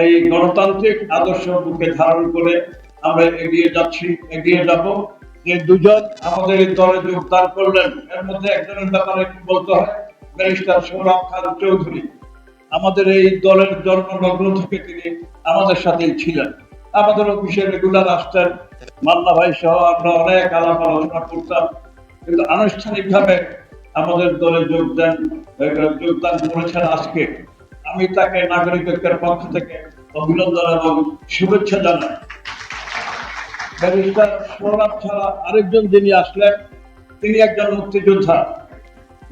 এই গণতান্ত্রিক আদর্শ বুকে ধারণ করে আমরা এগিয়ে যাচ্ছি, এগিয়ে যাব। যে দুজন আমাদের দলে যোগদান করলেন, এর মধ্যে একজনের ব্যাপারে একটু বলতে হয়। ব্যারিস্টার সৌরভ খান চৌধুরী, আমাদের এই দলের জন্মলগ্ন থেকে তিনি আমাদের সাথেই ছিলেন। আমাদের অফিসে রেগুলার আসতেন। মাল্লা ভাই সহ আমরা অনেক আলাপ আলোচনা করতাম। কিন্তু আনুষ্ঠানিকভাবে আমাদের দলে যোগদান যোগদান করেছেন আজকে। আমি তাকে নাগরিক ঐক্যের পক্ষ থেকে অভিনন্দন এবং শুভেচ্ছা জানাই। ব্যারিস্টার সৌরভ ছাড়া আরেকজন যিনি আসলেন, তিনি একজন মুক্তিযোদ্ধা।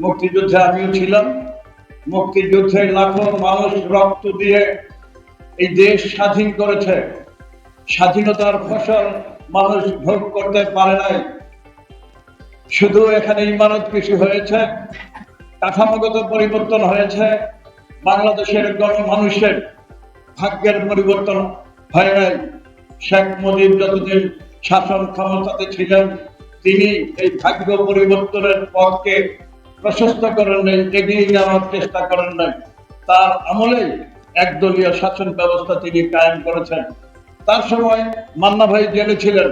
মুক্তিযুদ্ধে আমিও ছিলাম। মুক্তিযুদ্ধে লাখো মানুষ রক্ত দিয়ে এই দেশ স্বাধীন করেছে। স্বাধীনতার ফসল মানুষ ভোগ করতে পারে নাই। শুধু এখানে ইমারত কিছু হয়েছে, কাঠামোগত পরিবর্তন হয়েছে বাংলাদেশের গণমানুষের ভাগ্যের পরিবর্তন হয় নাই। শেখ মুজিব যতদিন শাসন ক্ষমতাতে ছিলেন, তিনি এই ভাগ্য পরিবর্তনের পথকে প্রশস্ত করেন নাই, এগিয়ে নেওয়ার চেষ্টা করেন নাই। তার আমলেই একদলীয় শাসন ব্যবস্থা তিনি কায়েম করেছেন। তার সময় মান্না ভাই জেলে ছিলেন।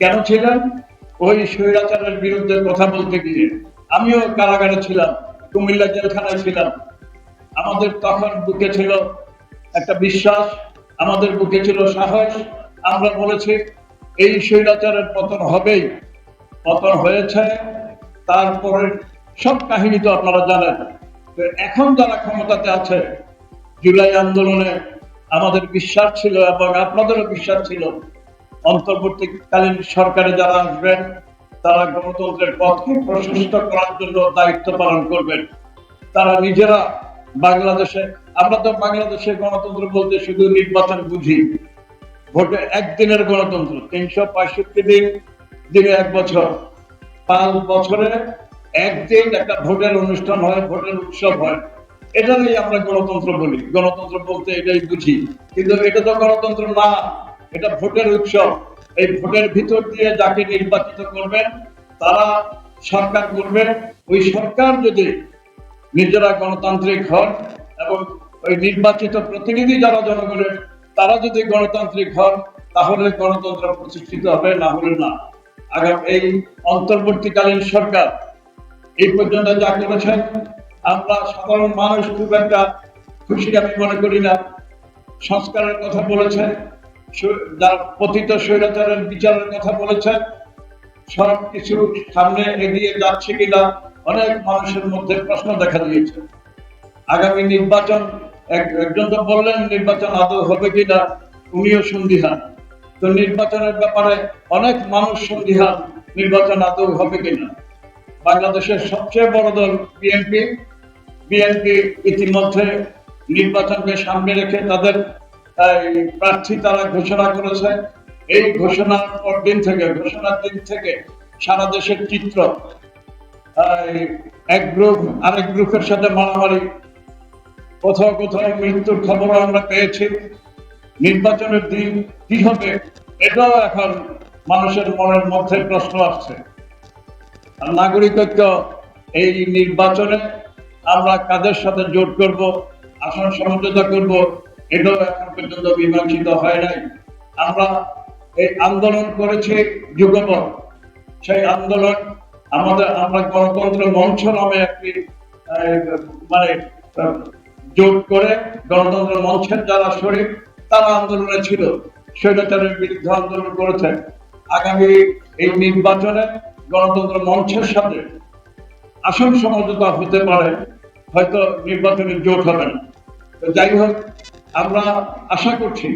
কেন ছিলেন? ওই স্বৈরাচারের বিরুদ্ধে কথা বলতে গিয়ে। আমিও কারাগারে ছিলাম, কুমিল্লা জেলখানায় ছিলাম। আমাদের তখন বুকে ছিল একটা বিশ্বাস, আমাদের বুকে ছিল সাহস। আমরা বলেছি, এই স্বৈরাচারের পতন হবেই, পতন হয়েছে তারপরে সব কাহিনী তো আপনারা জানেন। এখন যারা ক্ষমতাতে আছে, জুলাই আন্দোলনে আমাদের বিশ্বাস ছিল এবং আপনাদেরও বিশ্বাস ছিল, অন্তর্বর্তীকালীন সরকারে যারা আসবেন, তারা গণতন্ত্রের পথকে প্রশস্ত করার জন্য দায়িত্ব পালন করবেন। তারা নিজেরা বাংলাদেশে, আমরা তো বাংলাদেশে গণতন্ত্র বলতে শুধু নির্বাচন বুঝি। ভোটে একদিনের গণতন্ত্র, তিনশো পঁয়ষট্টি দিন, দিনে এক বছর। পাঁচ বছরে একদিন একটা ভোটের অনুষ্ঠান হয়, ভোটের উৎসব হয়। এটারই আমরা গণতন্ত্র বলি। গণতন্ত্র বলতে এটাই বুঝি। কিন্তু এটা তো গণতন্ত্র না, এটা ভোটের উৎসব। এই ভোটের ভিতর দিয়ে যাকে নির্বাচিত করবেন, তারা সরকার করবে। ওই সরকার যদি নিজেরা গণতান্ত্রিক হন এবং ওই নির্বাচিত প্রতিনিধি যারা জনগণের, তারা যদি গণতান্ত্রিক হন, তাহলে গণতন্ত্র প্রতিষ্ঠিত হবে, না হলে না। আগাম এই অন্তর্বর্তীকালীন সরকার, এই পর্যন্ত যা করেছেন আমরা সাধারণ মানুষ খুব একটা খুশি আমি মনে করি না। সংস্কারের কথা বলেছেন যারা পতিত স্বৈরাচারের বিচারের কথা বলেছেন সব কিছু সামনে এগিয়ে যাচ্ছে কিনা অনেক মানুষের মধ্যে প্রশ্ন দেখা দিয়েছে। আগামী নির্বাচন একজন তো বললেন নির্বাচন আদৌ হবে কিনা, উনিও সন্দিহান। তো নির্বাচনের ব্যাপারে অনেক মানুষ সন্দিহান, নির্বাচন আদৌ হবে কিনা। বাংলাদেশের সবচেয়ে বড় দল বিএনপি। বিএনপি ইতিমধ্যে নির্বাচনকে সামনে রেখে তাদের প্রার্থী তারা ঘোষণা করেছে। এই ঘোষণার পর দিন থেকে, ঘোষণার দিন থেকে সারা দেশের চিত্র এক গ্রুপ, আরেক গ্রুপের সাথে মারামারি। কোথাও কোথাও মৃত্যুর খবর আমরা পেয়েছি। নির্বাচনের দিন কি হবে, এটাও এখন মানুষের মনের মধ্যে প্রশ্ন আসছে। আর এই নির্বাচনে আমরা কাদের সাথে জোট করব, আসন সমঝোতা করব, এটাও এখন পর্যন্ত মীমাংসিত হয় নাই। আমরা এই আন্দোলন করেছি যুগপথ সেই আন্দোলন আমাদের, আমরা গণতন্ত্র মঞ্চ নামে একটি মানে জোট করে গণতন্ত্র মঞ্চের যারা শরীর তারা আন্দোলনে ছিল। স্বৈরাচারের বিরুদ্ধে আন্দোলন করেছে। আগামী এই নির্বাচনে গণতন্ত্র মঞ্চের সাথে আসন সমঝোতা হতে পারে, হয়তো নির্বাচনে জোট হবে না। যাই হোক, আমরা আশা করছি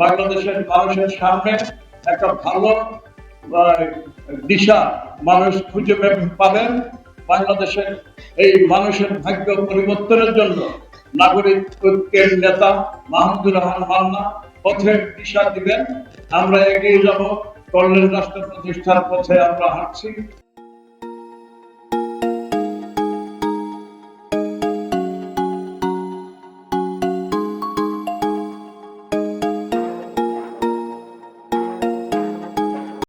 বাংলাদেশের মানুষের সামনে একটা ভালো দিশা মানুষ খুঁজে পাবেন বাংলাদেশের এই মানুষের ভাগ্য পরিবর্তনের জন্য। নাগরিক ঐক্যের নেতা মাহমুদুর রহমান মান্না পথের দিশা দিবেন। আমরা এগিয়ে যাব। কল্যাণ রাষ্ট্র প্রতিষ্ঠার পথে আমরা হাঁটছি।